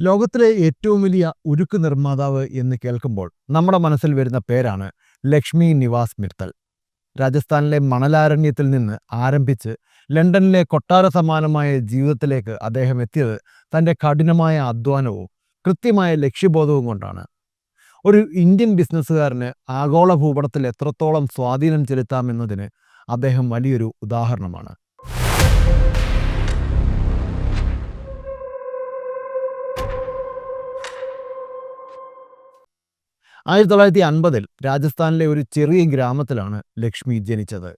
ലോകത്തിലെ ഏറ്റവും വലിയ ഉരുക്ക് നിർമ്മാതാവ് എന്ന് കേൾക്കുമ്പോൾ നമ്മുടെ മനസ്സിൽ വരുന്ന പേരാണ് ലക്ഷ്മി നിവാസ് മിത്തൽ. രാജസ്ഥാനിലെ മണലാരണ്യത്തിൽ നിന്ന് ആരംഭിച്ച് ലണ്ടനിലെ കൊട്ടാര സമാനമായ ജീവിതത്തിലേക്ക് അദ്ദേഹം എത്തിയത് തന്റെ കഠിനമായ അധ്വാനവും കൃത്യമായ ലക്ഷ്യബോധവും കൊണ്ടാണ്. ഒരു ഇന്ത്യൻ ബിസിനസ്സുകാരന് ആഗോള ഭൂപടത്തിൽ എത്രത്തോളം സ്വാധീനം ചെലുത്താമെന്നതിന് അദ്ദേഹം വലിയൊരു ഉദാഹരണമാണ്. ആയിരത്തി തൊള്ളായിരത്തി അൻപതിൽ രാജസ്ഥാനിലെ ഒരു ചെറിയ ഗ്രാമത്തിലാണ് ലക്ഷ്മി ജനിച്ചത്.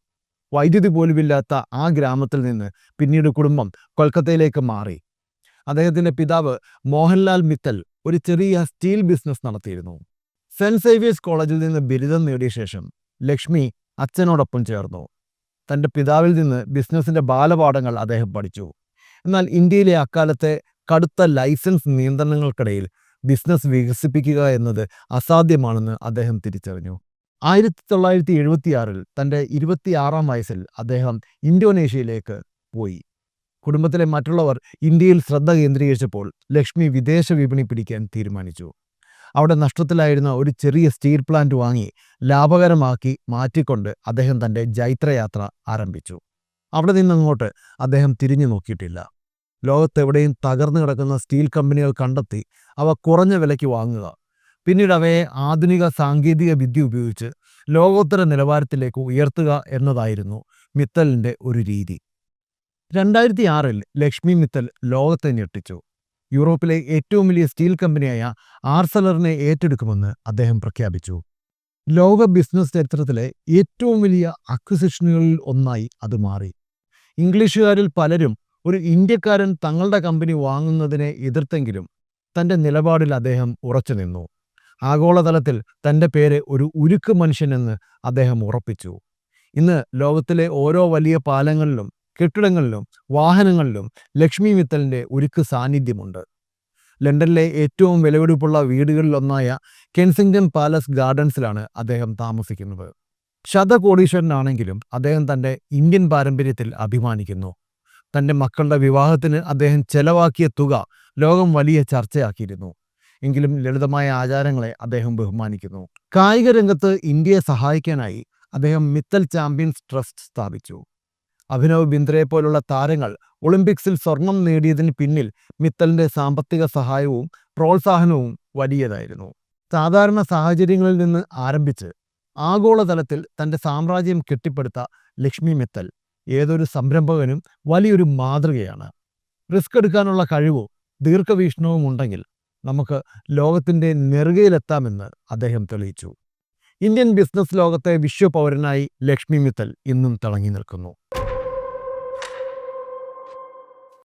വൈദ്യുതി പോലുമില്ലാത്ത ആ ഗ്രാമത്തിൽ നിന്ന് പിന്നീട് കുടുംബം കൊൽക്കത്തയിലേക്ക് മാറി. അദ്ദേഹത്തിന്റെ പിതാവ് മോഹൻലാൽ മിത്തൽ ഒരു ചെറിയ സ്റ്റീൽ ബിസിനസ് നടത്തിയിരുന്നു. സെന്റ് സേവിയേഴ്സ് കോളേജിൽ നിന്ന് ബിരുദം നേടിയ ശേഷം ലക്ഷ്മി അച്ഛനോടൊപ്പം ചേർന്നു. തന്റെ പിതാവിൽ നിന്ന് ബിസിനസിന്റെ ബാലപാഠങ്ങൾ അദ്ദേഹം പഠിച്ചു. എന്നാൽ ഇന്ത്യയിലെ അക്കാലത്തെ കടുത്ത ലൈസൻസ് നിയന്ത്രണങ്ങൾക്കിടയിൽ ബിസിനസ് വികസിപ്പിക്കുക എന്നത് അസാധ്യമാണെന്ന് അദ്ദേഹം തിരിച്ചറിഞ്ഞു. ആയിരത്തി തൊള്ളായിരത്തി എഴുപത്തിയാറിൽ തന്റെ ഇരുപത്തിയാറാം വയസ്സിൽ അദ്ദേഹം ഇന്തോനേഷ്യയിലേക്ക് പോയി. കുടുംബത്തിലെ മറ്റുള്ളവർ ഇന്ത്യയിൽ ശ്രദ്ധ കേന്ദ്രീകരിച്ചപ്പോൾ ലക്ഷ്മി വിദേശ വിപണി പിടിക്കാൻ തീരുമാനിച്ചു. അവിടെ നഷ്ടത്തിലായിരുന്ന ഒരു ചെറിയ സ്റ്റീൽ പ്ലാന്റ് വാങ്ങി ലാഭകരമാക്കി മാറ്റിക്കൊണ്ട് അദ്ദേഹം തന്റെ ജൈത്രയാത്ര ആരംഭിച്ചു. അവിടെ നിന്നങ്ങോട്ട് അദ്ദേഹം തിരിഞ്ഞു നോക്കിയിട്ടില്ല. ലോകത്തെവിടെയും തകർന്നു കിടക്കുന്ന സ്റ്റീൽ കമ്പനികൾ കണ്ടെത്തി അവ കുറഞ്ഞ വിലയ്ക്ക് വാങ്ങുക. പിന്നീട് അവയെ ആധുനിക സാങ്കേതിക വിദ്യ ഉപയോഗിച്ച് ലോകോത്തര നിലവാരത്തിലേക്ക് ഉയർത്തുക എന്നതായിരുന്നു മിത്തലിന്റെ ഒരു രീതി. രണ്ടായിരത്തി ആറിൽ ലക്ഷ്മി മിത്തൽ ലോകത്തെ ഞെട്ടിച്ചു. യൂറോപ്പിലെ ഏറ്റവും വലിയ സ്റ്റീൽ കമ്പനിയായ ആർസലറിനെ ഏറ്റെടുക്കുമെന്ന് അദ്ദേഹം പ്രഖ്യാപിച്ചു. ലോക ബിസിനസ് ചരിത്രത്തിലെ ഏറ്റവും വലിയ അക്വിസിഷനുകളിൽ ഒന്നായി അത് മാറി. ഇംഗ്ലീഷുകാരിൽ പലരും ഒരു ഇന്ത്യക്കാരൻ തങ്ങളുടെ കമ്പനി വാങ്ങുന്നതിനെ എതിർത്തെങ്കിലും തന്റെ നിലപാടിൽ അദ്ദേഹം ഉറച്ചു നിന്നു. ആഗോളതലത്തിൽ തന്റെ പേര് ഒരു ഉരുക്ക് മനുഷ്യനെന്ന് അദ്ദേഹം ഉറപ്പിച്ചു. ഇന്ന് ലോകത്തിലെ ഓരോ വലിയ പാലങ്ങളിലും കെട്ടിടങ്ങളിലും വാഹനങ്ങളിലും ലക്ഷ്മി മിത്തലിന്റെ ഉരുക്ക് സാന്നിധ്യമുണ്ട്. ലണ്ടനിലെ ഏറ്റവും വിലപിടിപ്പുള്ള വീടുകളിലൊന്നായ കെൻസിംഗ്ടൺ പാലസ് ഗാർഡൻസിലാണ് അദ്ദേഹം താമസിക്കുന്നത്. ശതകോടീശ്വരനാണെങ്കിലും അദ്ദേഹം തന്റെ ഇന്ത്യൻ പാരമ്പര്യത്തിൽ അഭിമാനിക്കുന്നു. തന്റെ മക്കളുടെ വിവാഹത്തിന് അദ്ദേഹം ചെലവാക്കിയ തുക ലോകം വലിയ ചർച്ചയാക്കിയിരുന്നു. എങ്കിലും ലളിതമായ ആചാരങ്ങളെ അദ്ദേഹം ബഹുമാനിക്കുന്നു. കായിക രംഗത്ത് ഇന്ത്യയെ സഹായിക്കാനായി അദ്ദേഹം മിത്തൽ ചാമ്പ്യൻസ് ട്രസ്റ്റ് സ്ഥാപിച്ചു. അഭിനവ് ബിന്ദ്രയെ പോലുള്ള താരങ്ങൾ ഒളിമ്പിക്സിൽ സ്വർണം നേടിയതിന് പിന്നിൽ മിത്തലിന്റെ സാമ്പത്തിക സഹായവും പ്രോത്സാഹനവും വലിയതായിരുന്നു. സാധാരണ സാഹചര്യങ്ങളിൽ നിന്ന് ആരംഭിച്ച് ആഗോളതലത്തിൽ തന്റെ സാമ്രാജ്യം കെട്ടിപ്പടുത്ത ലക്ഷ്മി മിത്തൽ. ഏതൊരു സംരംഭകനും വലിയൊരു മാതൃകയാണ്. റിസ്ക് എടുക്കാനുള്ള കഴിവോ ദീർഘവീക്ഷണവും ഉണ്ടെങ്കിൽ നമുക്ക് ലോകത്തിന്റെ നെറുകയിലെത്താമെന്ന് അദ്ദേഹം തെളിയിച്ചു. ഇന്ത്യൻ ബിസിനസ് ലോകത്തെ വിശ്വപൗരനായി ലക്ഷ്മി മിത്തൽ ഇന്നും തിളങ്ങി നിൽക്കുന്നു.